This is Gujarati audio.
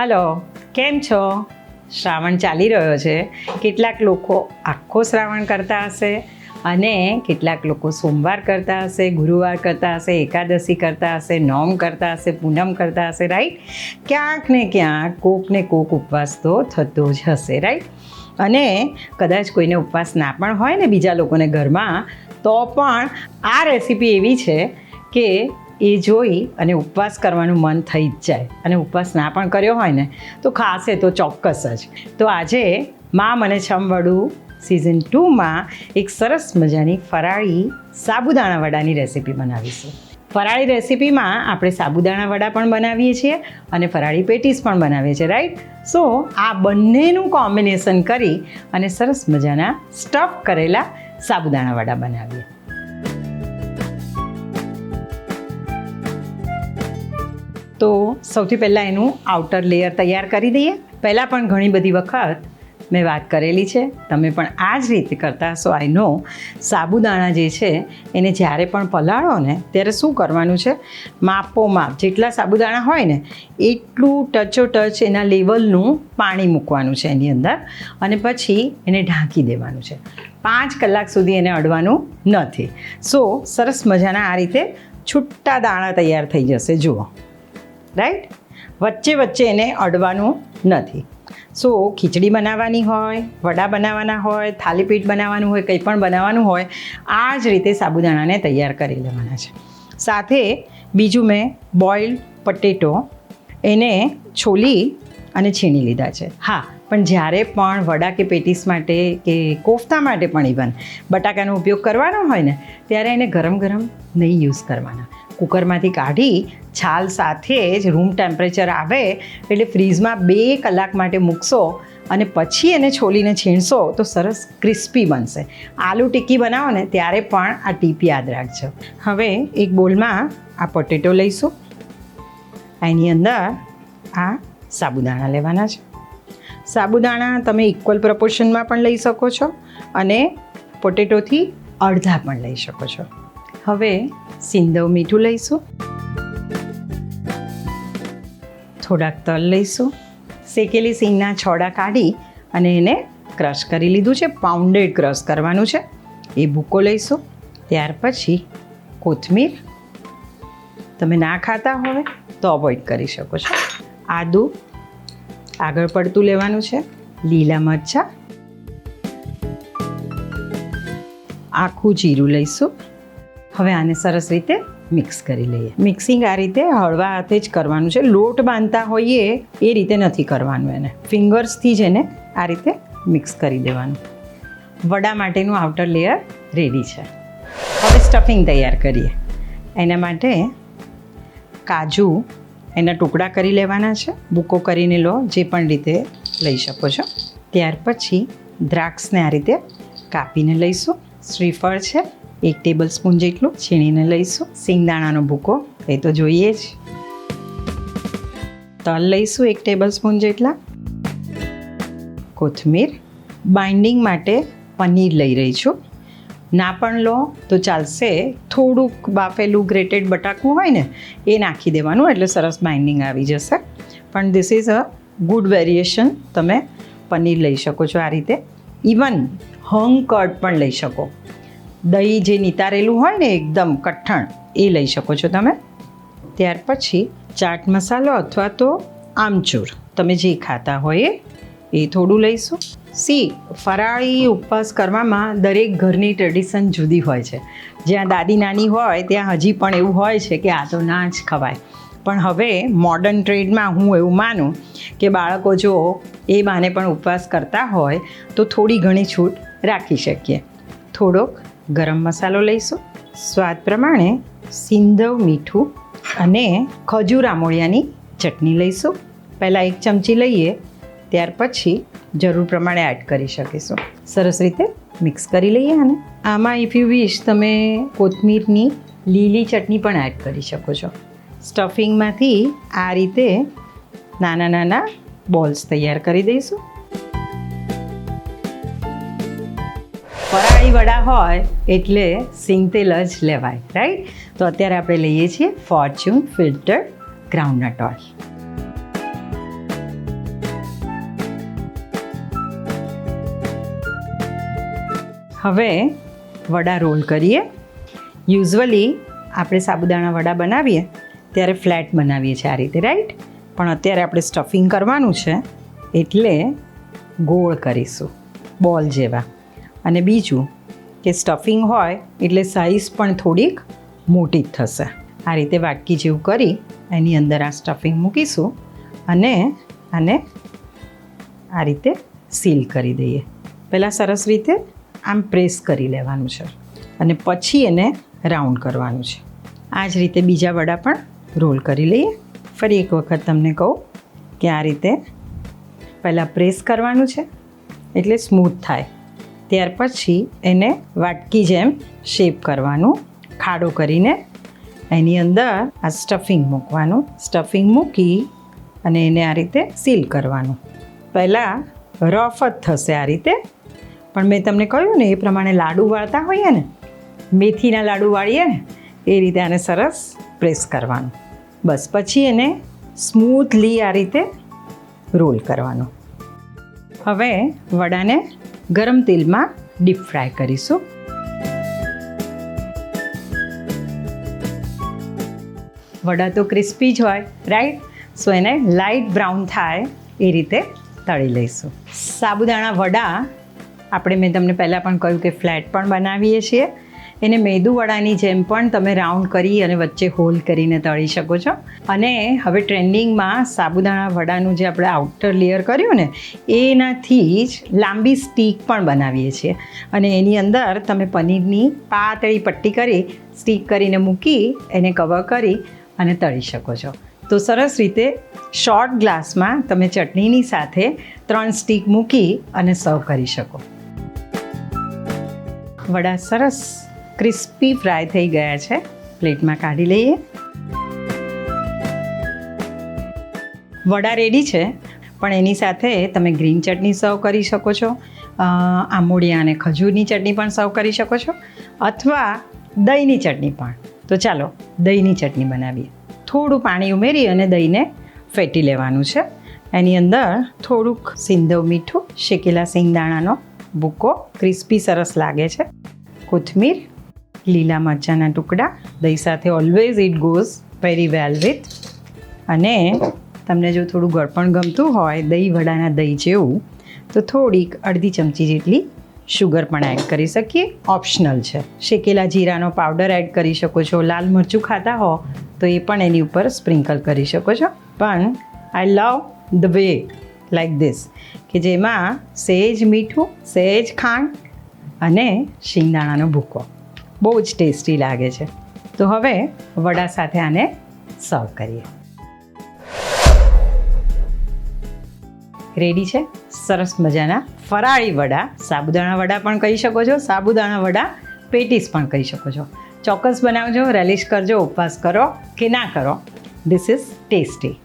હલો, કેમ છો? શ્રાવણ ચાલી રહ્યો છે. કેટલાક લોકો આખો શ્રાવણ કરતા હશે અને કેટલાક લોકો સોમવાર કરતા હશે, ગુરુવાર કરતા હશે, એકાદશી કરતા હશે, નોમ કરતા હશે, પૂનમ કરતા હશે રાઈટ ક્યાંક ને ક્યાંક કોક ને કોક ઉપવાસ તો થતો જ હશે રાઈટ અને કદાચ કોઈને ઉપવાસ ના પણ હોય ને બીજા લોકોને ઘરમાં, તો પણ આ રેસીપી એવી છે કે એ જોઈ અને ઉપવાસ કરવાનું મન થઈ જ જાય. અને ઉપવાસ ના પણ કર્યો હોય ને, તો ખાશે તો ચોક્કસ જ. તો આજે મા મને છમવડું સિઝન ટુમાં એક સરસ મજાની ફરાળી સાબુદાણા વડાની રેસીપી બનાવીશું. ફરાળી રેસીપીમાં આપણે સાબુદાણા વડા પણ બનાવીએ છીએ અને ફરાળી પેટીસ પણ બનાવીએ છીએ રાઈટ સો આ બંનેનું કોમ્બિનેશન કરી અને સરસ મજાના સ્ટફ કરેલા સાબુદાણા વડા બનાવીએ. તો સૌથી પહેલાં એનું આઉટર લેયર તૈયાર કરી દઈએ. પહેલાં પણ ઘણી બધી વખત મેં વાત કરેલી છે. તમે પણ આ જ રીતે કરતા હશો. આઈ નો સાબુદાણા જે છે, એને જ્યારે પણ પલાળો ને, ત્યારે શું કરવાનું છે? માપો માપ. જેટલા સાબુદાણા હોય ને, એટલું ટચો ટચ એના લેવલનું પાણી મૂકવાનું છે એની અંદર અને પછી એને ઢાંકી દેવાનું છે. પાંચ કલાક સુધી એને અડવાનું નથી. સો સરસ મજાના આ રીતે છૂટા દાણા તૈયાર થઈ જશે. જુઓ. રાઈટ વચ્ચે વચ્ચે એને અડવાનું નથી. સો ખીચડી બનાવવાની હોય, વડા બનાવવાના હોય, થાલીપીઠ બનાવવાનું હોય, કંઈ પણ બનાવવાનું હોય, આ જ રીતે સાબુદાણાને તૈયાર કરી લેવાના છે. સાથે બીજું મેં બોઇલ્ડ પટેટો એને છોલી અને છીણી લીધા છે. હા, પણ જ્યારે પણ વડા કે પેટીસ માટે કે કોફતા માટે પણ ઇવન બટાકાનો ઉપયોગ કરવાનો હોય ને, ત્યારે એને ગરમ ગરમ નહીં યુઝ કરવાના. કુકરમાંથી કાઢી છાલ સાથે જ રૂમ ટેમ્પરેચર આવે એટલે ફ્રીઝમાં બે કલાક માટે મૂકશો અને પછી એને છોલીને છીણશો તો સરસ ક્રિસ્પી બનશે. આલુ ટિક્કી બનાવો ને ત્યારે પણ આ ટીપ યાદ રાખજો. હવે એક બોલમાં આ પોટેટો લઈશું. એની અંદર આ સાબુદાણા લેવાના છે. સાબુદાણા તમે ઇક્વલ પ્રપોર્શનમાં પણ લઈ શકો છો અને પોટેટોથી અડધા પણ લઈ શકો છો. હવે સિંદવ મીઠું લઈશું. થોડાક તલ લઈશું. શેકેલી સિંગના છોડા કાઢી અને એને ક્રશ કરી લીધું છે. પાઉન્ડેડ ક્રશ કરવાનું છે. એ ભૂકો લઈશું. ત્યાર પછી કોથમીર. તમે ના ખાતા હોય તો અવોઇડ કરી શકો છો. આદું આગળ પડતું લેવાનું છે. લીલા મરચાં. આખું જીરું લઈશું. હવે આને સરસ રીતે મિક્સ કરી લઈએ. મિક્સિંગ આ રીતે હળવા હાથે જ કરવાનું છે. લોટ બાંધતા હોઈએ એ રીતે નથી કરવાનું એને. ફિંગર્સથી જ એને આ રીતે મિક્સ કરી દેવાનું. વડા માટેનું આઉટર લેયર રેડી છે. હવે સ્ટફિંગ તૈયાર કરીએ. એના માટે કાજુ એના ટુકડા કરી લેવાના છે. બૂકો કરીને લો, જે પણ રીતે લઈ શકો છો. ત્યાર પછી દ્રાક્ષને આ રીતે કાપીને લઈશું. શ્રીફળ છે. એક ટેબલ સ્પૂન જેટલું છીણીને લઈશું. સિંગદાણાનો ભૂકો, એ તો જોઈએ જ. તલ લઈશું એક ટેબલ સ્પૂન જેટલા. કોથમીર બાઇન્ડિંગ માટે પનીર લઈ રહી છું. ના પણ લો, તો ચાલશે. થોડુંક બાફેલું ગ્રેટેડ બટાકું હોય ને, એ નાખી દેવાનું, એટલે સરસ બાઇન્ડિંગ આવી જશે. પણ this is a good variation તમે પનીર લઈ શકો છો આ રીતે. ઇવન હંગ કર્ડ પણ લઈ શકો. દહીં જે નિતારેલું હોય ને એકદમ કઠણ, એ લઈ શકો છો તમે. ત્યાર પછી ચાટ મસાલો અથવા તો આમચૂર તમે જે ખાતા હોય એ થોડું લઈશું. સી, ફરાળી ઉપવાસ કરવામાં દરેક ઘરની ટ્રેડિશન જુદી હોય છે. જ્યાં દાદી નાની હોય, ત્યાં હજી પણ એવું હોય છે કે આ તો ના જ ખવાય. પણ હવે મોડર્ન ટ્રેડમાં હું એવું માનું કે બાળકો જો એ બાને પણ ઉપવાસ કરતા હોય, તો થોડી ઘણી છૂટ રાખી શકીએ. થોડોક ગરમ મસાલો લઈશું. સ્વાદ પ્રમાણે સિંધવ મીઠું અને ખજૂર આમોળિયાની ચટણી લઈશું. પહેલાં એક ચમચી લઈએ, ત્યાર પછી જરૂર પ્રમાણે એડ કરી શકીશું. સરસ રીતે મિક્સ કરી લઈએ અને આમાં ઇફ યુ વિશ તમે કોથમીરની લીલી ચટણી પણ એડ કરી શકો છો. સ્ટફિંગમાંથી આ રીતે નાના નાના બોલ્સ તૈયાર કરી દઈશું. ફરાળી વડા હોય એટલે સિંગતેલ જ લેવાય રાઈટ તો અત્યારે આપણે લઈએ છીએ ફોર્ચ્યુન ફિલ્ટર ગ્રાઉન્ડનટ ઓઇલ હવે વડા રોલ કરીએ. યુઝવલી આપણે સાબુદાણા વડા બનાવીએ, ત્યારે ફ્લેટ બનાવીએ છીએ આ રીતે રાઈટ પણ અત્યારે આપણે સ્ટફિંગ કરવાનું છે એટલે ગોળ કરીશું, બોલ જેવા. અને બીજું કે સ્ટફિંગ હોય એટલે સાઈઝ પણ થોડીક મોટી જ થશે. આ રીતે વાટકી જેવું કરી એની અંદર આ સ્ટફિંગ મૂકીશું અને આને આ રીતે સીલ કરી દઈએ. પહેલાં સરસ રીતે આમ પ્રેસ કરી લેવાનું છે અને પછી એને રાઉન્ડ કરવાનું છે. આ જ રીતે બીજા વડા પણ રોલ કરી લઈએ. ફરી એક વખત તમને કહું કે આ રીતે પહેલાં પ્રેસ કરવાનું છે એટલે સ્મૂથ થાય. ત્યાર પછી એને વાટકી જેમ શેપ કરવાનું, ખાડો કરીને એની અંદર આ સ્ટફિંગ મૂકવાનું. સ્ટફિંગ મૂકી અને એને આ રીતે સીલ કરવાનું. પહેલાં રફ જ થશે આ રીતે. પણ મેં તમને કહ્યું ને, એ પ્રમાણે લાડુ વાળતા હોઈએ ને, મેથીના લાડુ વાળીએ ને, એ રીતે આને સરસ પ્રેસ કરવાનું. બસ પછી એને સ્મૂથલી આ રીતે રોલ કરવાનું. હવે વડાને ગરમ તેલમાં ડીપ ફ્રાય કરીશું. વડા તો ક્રિસ્પી જ હોય રાઈટ સો એને લાઇટ બ્રાઉન થાય એ રીતે તળી લઈશું. સાબુદાણા વડા, આપણે મેં તમને પહેલાં પણ કહ્યું કે ફ્લેટ પણ બનાવીએ છીએ. એને મેદુવડાની જેમ પણ તમે રાઉન્ડ કરી અને વચ્ચે હોલ કરીને તળી શકો છો. અને હવે ટ્રેન્ડિંગમાં સાબુદાણા વડાનું જે આપણે આઉટર લેયર કર્યું ને, એનાથી જ લાંબી સ્ટીક પણ બનાવીએ છીએ. અને એની અંદર તમે પનીરની પાતળી પટ્ટી કરી, સ્ટીક કરીને મૂકી, એને કવર કરી અને તળી શકો છો. તો સરસ રીતે શોર્ટ ગ્લાસમાં તમે ચટણીની સાથે ત્રણ સ્ટીક મૂકી અને સર્વ કરી શકો. વડા સરસ ક્રિસ્પી ફ્રાય થઈ ગયા છે. પ્લેટમાં કાઢી લઈએ. વડા રેડી છે, પણ એની સાથે તમે ગ્રીન ચટણી સર્વ કરી શકો છો. આંબોડિયા અને ખજૂરની ચટણી પણ સર્વ કરી શકો છો. અથવા દહીંની ચટણી પણ. તો ચાલો, દહીંની ચટણી બનાવીએ. થોડું પાણી ઉમેરી અને દહીંને ફેટી લેવાનું છે. એની અંદર થોડુંક સિંધવ મીઠું, શેકેલા સિંગદાણાનો ભૂકો, ક્રિસ્પી સરસ લાગે છે. કોથમીર લીલા મરચાંના ટુકડા. દહીં સાથે always it goes very well with અને તમને જો થોડું ગળપણ ગમતું હોય, દહીં વડાના દહીં જેવું, તો થોડીક અડધી ચમચી જેટલી શુગર પણ એડ કરી શકીએ. ઓપ્શનલ છે. શેકેલા જીરાનો પાવડર એડ કરી શકો છો. લાલ મરચું ખાતા હો, તો એ પણ એની ઉપર સ્પ્રિંકલ કરી શકો છો. પણ I love the way like this કે જેમાં સહેજ મીઠું સહેજ ખાંડ અને શિંગદાણાનો ભૂકો. બહુ જ ટેસ્ટી લાગે છે. તો હવે વડા સાથે આને સર્વ કરીએ. રેડી છે? સરસ મજાના ફરાળી વડા. સાબુદાણા વડા પણ કહી શકો છો. સાબુદાણા વડા, પેટીસ પણ કહી શકો છો. ચોક્કસ બનાવજો રેલિશ કરજો, ઉપવાસ કરો કે ના કરો. This is tasty